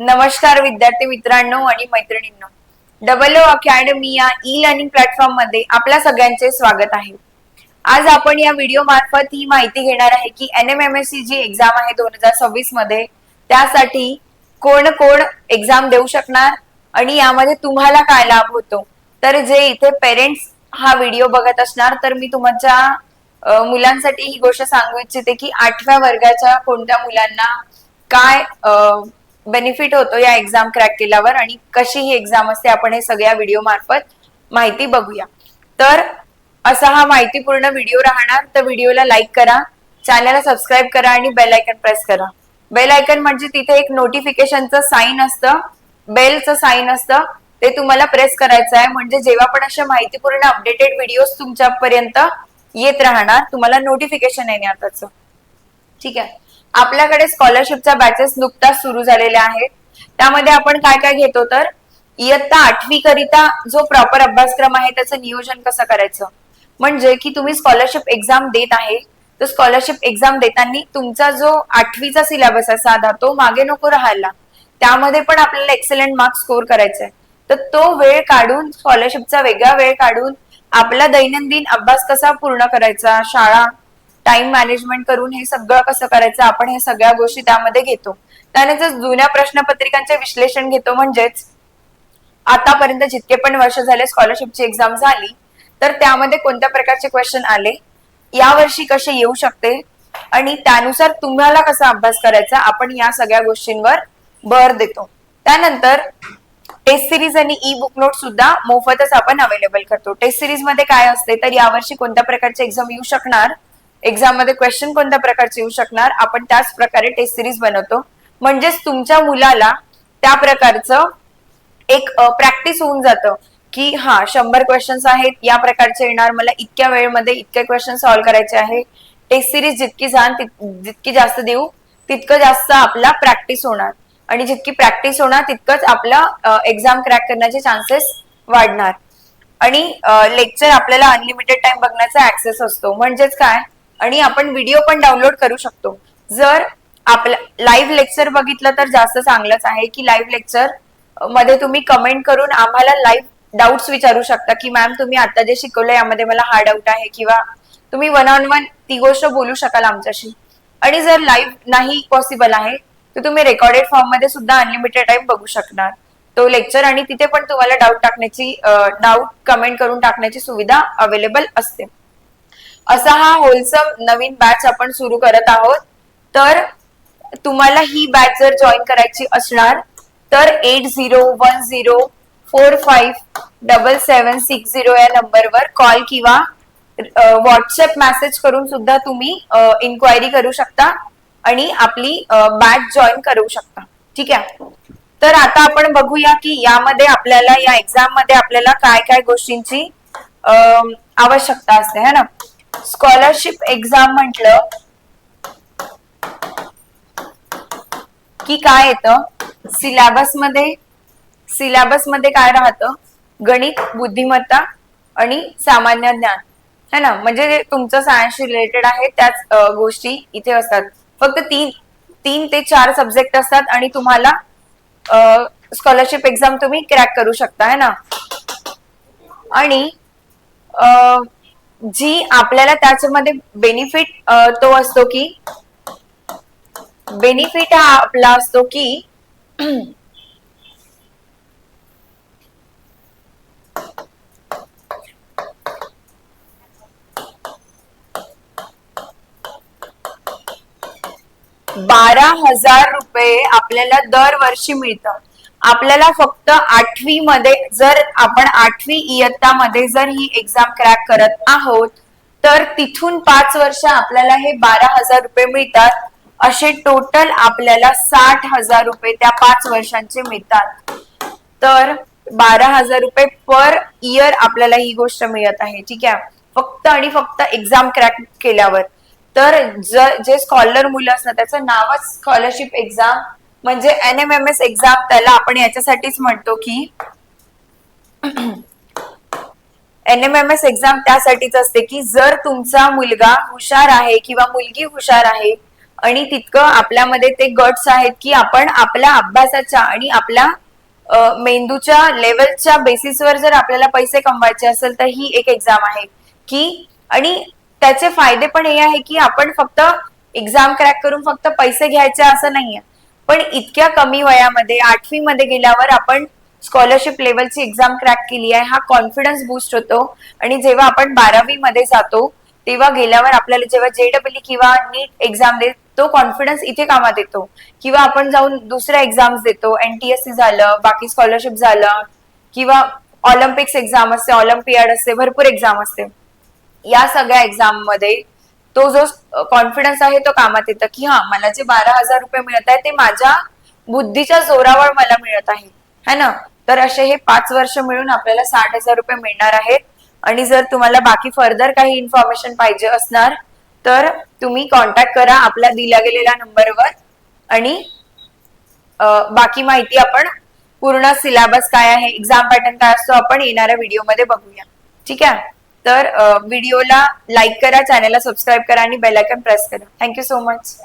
नमस्कार विद्यार्थी मित्रांनो आणि मैत्रिणींनो. डबल ओ अकॅडमी या ई लर्निंग प्लॅटफॉर्ममध्ये आपल्या सगळ्यांचे स्वागत आहे. आज आपण या व्हिडिओ मार्फत ही माहिती घेणार आहे की N M M S C G exam आहे दोन हजार सव्वीसमध्ये त्यासाठी कोण कोण एक्झाम देऊ शकणार आणि यामध्ये तुम्हाला काय लाभ होतो. तर जे इथे पेरेंट्स हा व्हिडिओ बघत असणार तर मी तुमच्या मुलांसाठी ही गोष्ट सांगू इच्छिते की आठव्या वर्गाच्या कोणत्या मुलांना काय बेनिफिट होतो या एक्झाम क्रॅक केल्यावर आणि कशी ही एक्झाम असते आपण हे सगळ्या व्हिडिओ मार्फत माहिती बघूया. तर असा हा माहितीपूर्ण व्हिडिओ राहणार. तर व्हिडिओला लाईक करा चॅनलला सबस्क्राईब करा आणि बेल आयकन प्रेस करा. बेल आयकन म्हणजे तिथे एक नोटिफिकेशनचं साईन असतं. बेलचं साईन असतं. ते तुम्हाला प्रेस करायचं आहे. म्हणजे जेव्हा पण अशा माहितीपूर्ण अपडेटेड व्हिडिओ तुमच्यापर्यंत येत राहणार तुम्हाला नोटिफिकेशन येणार ठीक आहे? आपल्याकडे स्कॉलरशिपच्या बॅचेस नुकताच सुरू झालेल्या आहेत. त्यामध्ये आपण काय काय घेतो तर इयत्ता आठवी करिता जो प्रॉपर अभ्यासक्रम आहे त्याचं नियोजन कसं करायचं? म्हणजे की तुम्ही स्कॉलरशिप एक्झाम देत आहे तर स्कॉलरशिप एक्झाम देताना तुमचा जो आठवीचा सिलेबस आहे साधा तो मागे नको राहायला. त्यामध्ये पण आपल्याला एक्सलंट मार्क्स स्कोर करायचा आहे तर तो वेळ काढून स्कॉलरशिपचा वेगळा वेळ काढून आपला दैनंदिन अभ्यास कसा पूर्ण करायचा शाळा टाइम मॅनेजमेंट करून हे सगळं कसं करायचं आपण हे सगळ्या गोष्टी त्यामध्ये घेतो. त्यानंतर जुन्या प्रश्नपत्रिकांचे विश्लेषण घेतो म्हणजेच आतापर्यंत जितके पण वर्ष झाले स्कॉलरशिपची एक्झाम झाली तर त्यामध्ये कोणत्या प्रकारचे क्वेश्चन आले यावर्षी कसे येऊ शकते आणि त्यानुसार तुम्हाला कसा अभ्यास करायचा आपण या सगळ्या गोष्टींवर भर देतो. त्यानंतर टेस्ट सिरीज आणि ई बुक नोट सुद्धा मोफतच आपण अवेलेबल करतो. टेस्ट सिरीजमध्ये काय असते तर यावर्षी कोणत्या प्रकारचे एक्झाम येऊ शकणार एक्झाममध्ये क्वेश्चन कोणत्या प्रकारचे येऊ शकणार? आपण त्याच प्रकारे टेस्ट सिरीज बनवतो. म्हणजेच तुमच्या मुलाला त्या प्रकारचं एक प्रॅक्टिस होऊन जातं की हा शंभर क्वेश्चन्स आहेत या प्रकारचे येणार. मला इतक्या वेळेमध्ये इतके क्वेश्चन सॉल्व्ह करायचे आहे. टेस्ट सिरीज जितकी जाण जितकी जास्त देऊ तितकं जास्त आपला प्रॅक्टिस होणार. आणि जितकी प्रॅक्टिस होणार तितकंच आपला एक्झाम क्रॅक करण्याचे चान्सेस वाढणार. आणि लेक्चर आपल्याला अनलिमिटेड टाइम बघण्याचा ऍक्सेस असतो. म्हणजेच काय? आणि आपण व्हिडिओ पण डाउनलोड करू शकतो. जर आपलं लाईव्ह लेक्चर बघितलं तर जास्त चांगलंच आहे की लाईव्ह लेक्चरमध्ये तुम्ही कमेंट करून आम्हाला लाईव्ह डाऊट्स विचारू शकता की मॅम तुम्ही आता जे शिकवलं यामध्ये मला हा डाऊट आहे किंवा तुम्ही वन ऑन वन ती गोष्ट बोलू शकाल आमच्याशी. आणि जर लाईव्ह नाही पॉसिबल आहे तर तुम्ही रेकॉर्डेड फॉर्ममध्ये सुद्धा अनलिमिटेड टाइम बघू शकणार. तो लेक्चर आणि तिथे पण तुम्हाला डाऊट टाकण्याची डाऊट कमेंट करून टाकण्याची सुविधा अवेलेबल असते. असा हा होलसम नवीन बॅच आपण सुरू करत आहोत. तर तुम्हाला ही बॅच जर जॉईन करायची असणार तर eight zero one zero four five double seven six zero या नंबरवर कॉल किंवा व्हॉट्सअप मेसेज करून सुद्धा तुम्ही इन्क्वायरी करू शकता आणि आपली बॅच जॉईन करू शकता. ठीक आहे? तर आता आपण बघूया की यामध्ये आपल्याला या एक्झाममध्ये आपल्याला काय काय गोष्टींची आवश्यकता असते है ना? स्कॉलरशिप एक्झाम म्हटलं की काय येतं? सिलेबसमध्ये सिलेबसमध्ये काय राहतं? गणित बुद्धिमत्ता आणि सामान्य ज्ञान. है ना? म्हणजे जे तुमचं सायन्स रिलेटेड आहे त्याच गोष्टी इथे असतात. फक्त तीन तीन ते चार सब्जेक्ट असतात आणि तुम्हाला स्कॉलरशिप एक्झाम तुम्ही क्रॅक करू शकता. है ना? आणि जी आपल्याला त्याच्यामध्ये बेनिफिट तो असतो की बेनिफिट हा आपला असतो की बारा हजार रुपये आपल्याला दरवर्षी मिळतं आपल्याला फक्त आठवी मध्ये जर आपण आठवी इयत्तामध्ये जर ही एक्झाम क्रॅक करत आहोत तर तिथून पाच वर्ष आपल्याला हे बारा हजार रुपये मिळतात. असे टोटल आपल्याला साठ हजार रुपये त्या पाच वर्षांचे मिळतात. तर बारा हजार रुपये पर इयर आपल्याला ही गोष्ट मिळत आहे ठीक आहे? फक्त आणि फक्त एक्झाम क्रॅक केल्यावर. तर जर जे स्कॉलर मुलं असतात त्याचं नावच स्कॉलरशिप एक्झाम म्हणजे N M M S exam त्याला आपण याच्यासाठीच म्हणतो की N M M S exam त्यासाठीच असते की जर तुमचा मुलगा हुशार आहे किंवा मुलगी हुशार आहे आणि तितकं आपल्यामध्ये ते गट्स आहेत की आपण आपल्या अभ्यासाच्या आणि आपल्या मेंदूच्या लेवलच्या बेसिसवर जर आपल्याला पैसे कमवायचे असेल तर ही एक एक्झाम आहे. की आणि त्याचे फायदे पण हे आहे की आपण फक्त एक्झाम क्रॅक करून फक्त पैसे घ्यायचे असं नाहीये. पण इतक्या कमी वयामध्ये आठवी मध्ये गेल्यावर आपण स्कॉलरशिप लेवलची एक्झाम क्रॅक केली आहे हा कॉन्फिडन्स बूस्ट होतो. आणि जेव्हा आपण बारावी मध्ये जातो तेव्हा गेल्यावर आपल्याला जेव्हा जेडब्ल्यू किंवा नीट एक्झाम देत तो कॉन्फिडन्स इथे कामात येतो. किंवा आपण जाऊन दुसऱ्या एक्झाम्स देतो एनटीएससी झालं बाकी स्कॉलरशिप झालं किंवा ऑलिम्पिक्स एक्झाम असते ऑलिम्पियाड असते भरपूर एक्झाम असते. या सगळ्या एक्झाममध्ये तो जो कॉन्फिडन्स आहे तो कामात येतं की हा मला जे बारा हजार रुपये मिळत आहे ते माझ्या बुद्धीच्या जोरावर मला मिळत आहे. है ना? तर असे हे पाच वर्ष मिळून आपल्याला साठ हजार रुपये मिळणार आहेत. आणि जर तुम्हाला बाकी फर्दर काही इन्फॉर्मेशन पाहिजे असणार तर तुम्ही कॉन्टॅक्ट करा आपल्या दिल्या गेलेल्या नंबरवर आणि बाकी माहिती आपण पूर्ण सिलेबस काय आहे एक्झाम पॅटर्न काय असतो आपण येणाऱ्या व्हिडिओमध्ये बघूया. ठीक आहे? तर व्हिडिओला लाईक करा चॅनलला सबस्क्राईब करा आणि बेल प्रेस करा. Thank you so much.